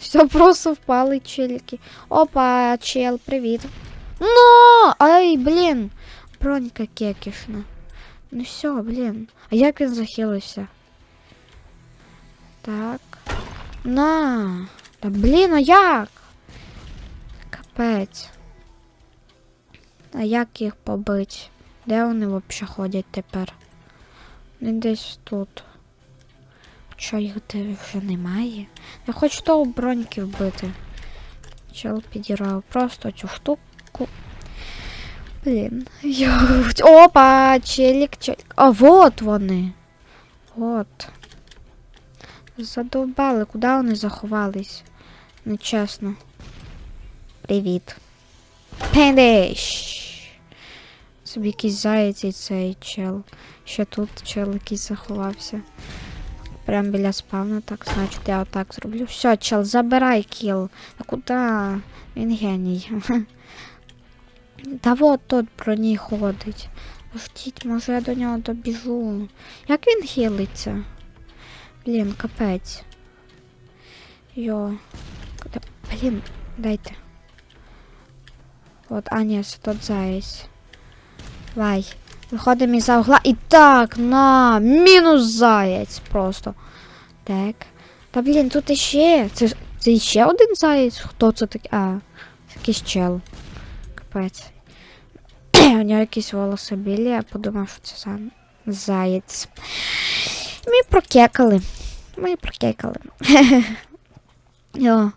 Все просто впали челики. Опа, чел, привіт. Ну, ай, блін. Бронька кекішна. Ну все, блін. А як він захилився? Так. На. Та блін, а як? Капець. А як їх побить? Де вони взагалі ходять тепер? Не десь тут. Що їх вже немає? Я хочу того броньки вбити. Чел підірвав просто цю штуку. Блін. Йоу. Опа! Челік, челік. А вот вони. От. Задовбали, куди вони заховались? Нечесно. Привіт. Пендиш! Собі якийсь заєць і цей чел. Ще тут чел якийсь заховався. Прям біля спавна, так, значить я отак зроблю. Все, чел, забирай кіл. А куди? Він геній. Та вот тут про ній ходить. Ждіть, може я до нього добіжу. Як він хилиться? Блін, капець. Йо. Блін, дайте. От, а ні, тот заєць. Вай. Виходимо із за угла. І так, на, мінус заєць просто. Так. Та блін, тут іще. Це, це іще один заєць? Хто це такий? А, якийсь чел. Капець. У нього якісь волоси білі, я подумав, що це за заєць. Ми прокекали. Ми прокекали. Йо.